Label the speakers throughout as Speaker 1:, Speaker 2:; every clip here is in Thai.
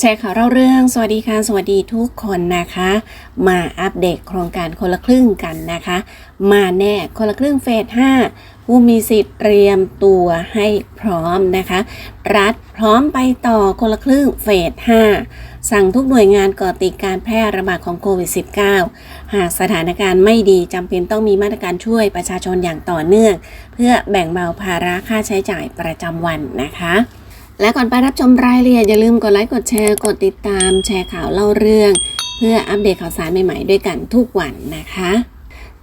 Speaker 1: แชร์ข่าวเล่าเรื่อง สวัสดีค่ะ สวัสดีทุกคนนะคะ มาอัปเดตโครงการคนละครึ่งกันนะคะ มาแน่คนละครึ่งเฟส 5 ผู้มีสิทธิ์เตรียมตัวให้พร้อมนะคะ รัฐพร้อมไปต่อคนละครึ่งเฟส 5 สั่งทุกหน่วยงานก่อติดการแพร่ระบาดของโควิด -19 หากสถานการณ์ไม่ดีจำเป็นต้องมีมาตรการช่วยประชาชนอย่างต่อเนื่อง เพื่อแบ่งเบาภาระค่าใช้จ่ายประจำวันนะคะ และก่อนไปรับชมรายละเอียดอย่าลืมกดไลค์กดแชร์กดติดตามแชร์ข่าวเล่าเรื่อง เพื่ออัปเดตข่าวสารใหม่ๆด้วยกันทุกวันนะคะ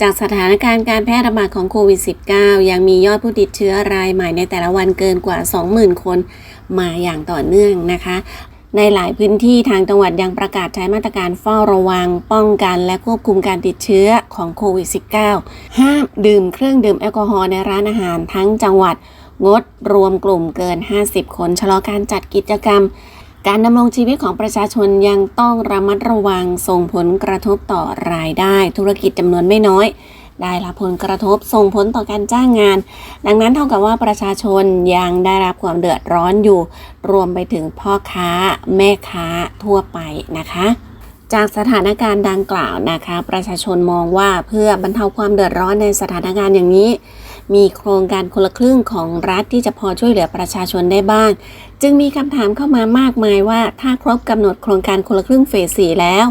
Speaker 1: จากสถานการณ์การแพร่ระบาดของโควิด -19 ยังมียอดผู้ติดเชื้อรายใหม่ในแต่ละวันเกินกว่า 20,000 คนมาอย่างต่อเนื่องนะคะในหลายพื้นที่ทางจังหวัดยังประกาศใช้มาตรการเฝ้าระวัง ป้องกันและควบคุมการติดเชื้อของโควิด -19 ห้ามดื่มเครื่องดื่มแอลกอฮอล์ในร้านอาหารทั้งจังหวัด งดรวมกลุ่มเกิน 50 คนชะลอการจัดกิจกรรม การดำรงชีวิตของประชาชนยังต้องระมัดระวังส่งผลกระทบต่อรายได้ ธุรกิจจำนวนไม่น้อย ได้รับผลกระทบส่งผลต่อการจ้างงาน ดังนั้นเท่ากับว่าประชาชนยังได้รับความเดือดร้อนอยู่ รวมไปถึงพ่อค้า แม่ค้าทั่วไปนะคะจากสถานการณ์ดังกล่าวนะคะ ประชาชนมองว่าเพื่อบรรเทาความเดือดร้อนในสถานการณ์อย่างนี้ มีโครงการคนละครึ่งของรัฐที่จะพอช่วยเหลือประชาชนได้บ้าง จึงมีคำถามเข้ามามากมายว่าถ้าครบกำหนดโครงการคนละครึ่งเฟส 4 แล้ว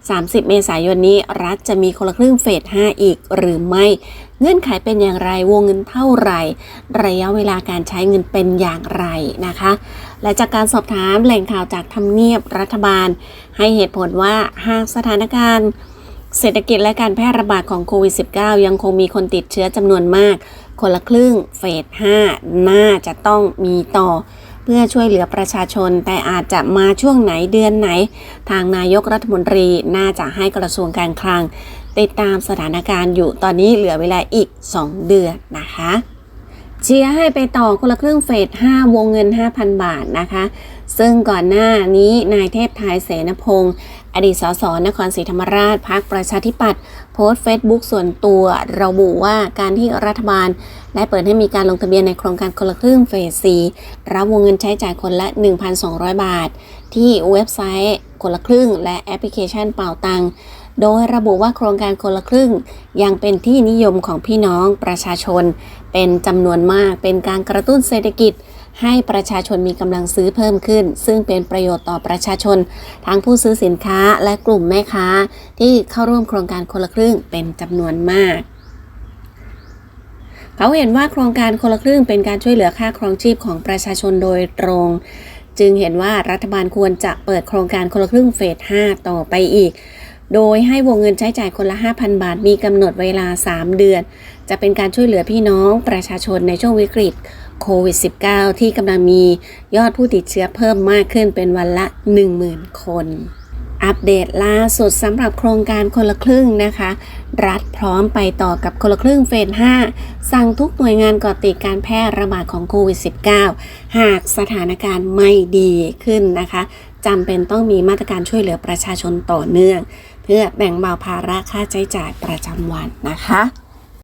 Speaker 1: 30 เมษายนนี้รัฐจะมีคนละครึ่งเฟส 5 อีกหรือไม่ เงื่อนไขเป็นอย่างไรวงเงินเท่าไหร่ ระยะเวลาการใช้เงินเป็นอย่างไรนะคะ และจากการสอบถามแหล่งข่าวจากทำเนียบรัฐบาล ให้เหตุผลว่าหากสถานการณ์ เศรษฐกิจและการแพร่ระบาดของโควิด -19 ยังคงมีคนติดเชื้อจำนวนมาก คนละครึ่งเฟส 5 น่าจะต้องมีต่อ เพื่อช่วยเหลือประชาชน แต่อาจจะมาช่วงไหนเดือนไหน ทางนายกรัฐมนตรีน่าจะให้กระทรวงการคลัง ติดตามสถานการณ์อยู่ตอนนี้เหลือเวลาอีก 2 เดือนนะคะ เชียร์ให้ไปต่อคนละครึ่งเฟส 5 วงเงิน 5,000 บาทนะคะ ซึ่งก่อนหน้านี้นายเทพไทยเสนพงศ์อดีตสสนครศรีธรรมราชพักประชาธิปัตย์โพสต์เฟซบุ๊กส่วนตัวระบุว่าการที่รัฐบาล ได้เปิดให้มีการลงทะเบียนในโครงการคนละครึ่งเฟส 4 รับวงเงินใช้จ่ายคนละ 1,200 บาท ที่เว็บไซต์คนละครึ่ง และแอปพลิเคชันเป่าตังโดยระบุว่าโครงการคนละครึ่ง ยังเป็นที่นิยมของพี่น้องประชาชน เป็นจำนวนมากเป็นการกระตุ้นเศรษฐกิจ ให้ประชาชนมีกำลังซื้อเพิ่มขึ้น ซึ่งเป็นประโยชน์ต่อประชาชน ทั้งผู้ซื้อสินค้าและกลุ่มแม่ค้า ที่เข้าร่วมโครงการคนละครึ่งเป็นจำนวนมาก เขาเห็นว่าโครงการคนละครึ่งเป็นการช่วยเหลือค่าครองชีพของประชาชนโดยตรง จึงเห็นว่ารัฐบาลควรจะเปิดโครงการคนละครึ่งเฟส 5 ต่อไปอีก โดยให้วงเงินใช้จ่ายคนละ 5,000 บาท มีกำหนดเวลา 3 เดือน จะเป็นการช่วยเหลือพี่น้องประชาชนในช่วงวิกฤตโควิด -19 ที่กำลังมียอดผู้ติดเชื้อเพิ่มมากขึ้นเป็นวันละ 10,000 คน อัปเดตล่าสุดสำหรับโครงการคนละครึ่งนะคะ รัฐพร้อมไปต่อกับคนละครึ่งเฟส 5 สั่งทุกหน่วยงานก่อติดการแพร่ระบาดของโควิด -19 หากสถานการณ์ไม่ดีขึ้นนะคะจำเป็นต้องมีมาตรการช่วยเหลือประชาชนต่อเนื่อง เพื่อแบ่งเบาภาระค่าใช้จ่ายประจำวันนะคะ